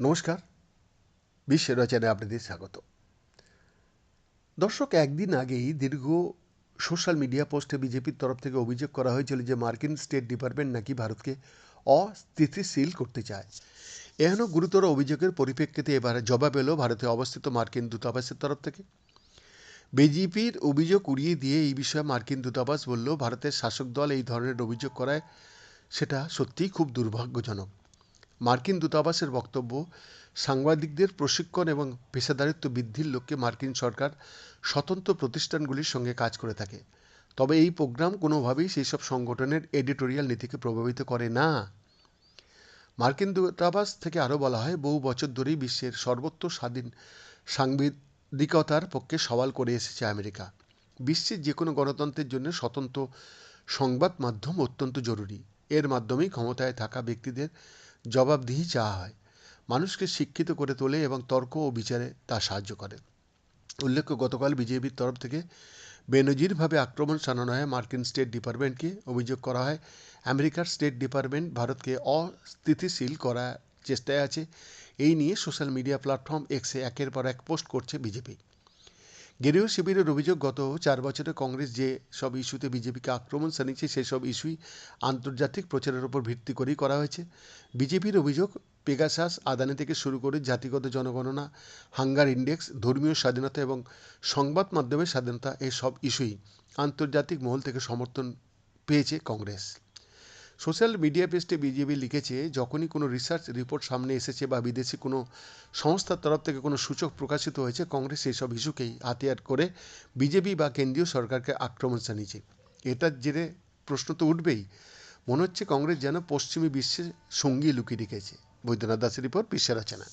নমস্কার। বিশ্বের রচনায় আপনাদের স্বাগত। দর্শক, একদিন আগেই দীর্ঘ সোশ্যাল মিডিয়া পোস্টে বিজেপির তরফ থেকে অভিযোগ করা হয়েছিল যে মার্কিন স্টেট ডিপার্টমেন্ট নাকি ভারতকে অস্থিতিশীল করতে চায়। এহেন গুরুতর অভিযোগের পরিপ্রেক্ষিতে এবার জবাব এলো ভারতে অবস্থিত মার্কিন দূতাবাসের তরফ থেকে। বিজেপির অভিযোগ উড়িয়ে দিয়ে এই বিষয়ে মার্কিন দূতাবাস বলল, ভারতের শাসক দল এই ধরনের অভিযোগ করায় সেটা সত্যিই খুব দুর্ভাগ্যজনক। মার্কিন দূতাবাসের বক্তব্য, সাংবাদিকদের প্রশিক্ষণ এবং পেশাদারিত্ব বৃদ্ধির লক্ষ্যে মার্কিন সরকার স্বতন্ত্র প্রতিষ্ঠানগুলির সঙ্গে কাজ করে থাকে। তবে এই প্রোগ্রাম কোনোভাবেই সেই সব সংগঠনের এডিটোরিয়াল নীতিকে প্রভাবিত করে না। মার্কিন দূতাবাস থেকে আরও বলা হয়, বহু বছর ধরেই বিশ্বের সর্বত্র স্বাধীন সাংবাদিকতার পক্ষে সওয়াল করে এসেছে আমেরিকা। বিশ্বের যে কোনো গণতন্ত্রের জন্য স্বতন্ত্র সংবাদ মাধ্যম অত্যন্ত জরুরি। এর মাধ্যমেই ক্ষমতায় থাকা ব্যক্তিদের জবাবদিহি চাওয়া হয়, মানুষকে শিক্ষিত করে তোলে এবং তর্ক ও বিচারে তা সাহায্য করে। উল্লেখ্য, গতকাল বিজেপির তরফ থেকে বেনজিরভাবে আক্রমণ শানানো হয় মার্কিন স্টেট ডিপার্টমেন্টকে। অভিযোগ করা হয়, আমেরিকার স্টেট ডিপার্টমেন্ট ভারতকে অস্থিতিশীল করার চেষ্টায় আছে। এই নিয়ে সোশ্যাল মিডিয়া প্ল্যাটফর্ম এক্সে একের পর এক পোস্ট করছে বিজেপি। গেরুয়া শিবিরের অভিযোগ, গত চার বছরে কংগ্রেস যে সব ইস্যুতে বিজেপিকে আক্রমণ জানিয়েছে সেই সব ইস্যুই আন্তর্জাতিক প্রচারের উপর ভিত্তি করেই করা হয়েছে। বিজেপির অভিযোগ, পেগাসাস আদানি থেকে শুরু করে জাতিগত জনগণনা, হাঙ্গার ইন্ডেক্স, ধর্মীয় স্বাধীনতা এবং সংবাদ মাধ্যমের স্বাধীনতা এই সব ইস্যুই আন্তর্জাতিক মহল থেকে সমর্থন পেয়েছে কংগ্রেস। সোশ্যাল মিডিয়া পেস্টে বিজেপি লিখেছে, যখনই কোনো রিসার্চ রিপোর্ট সামনে এসেছে বা বিদেশি কোনো সংস্থার তরফ থেকে কোনো সূচক প্রকাশিত হয়েছে, কংগ্রেস এই সব ইস্যুকেই হাতিয়ার করে বিজেপি বা কেন্দ্রীয় সরকারকে আক্রমণ জানিয়েছে। এটার জেরে প্রশ্ন তো উঠবেই। মনে হচ্ছে কংগ্রেস যেন পশ্চিমী বিশ্বে সঙ্গী লুকিয়ে রেখেছে। বৈদ্যনাথ দাসের রিপোর্ট, বিশ্বের রচনা।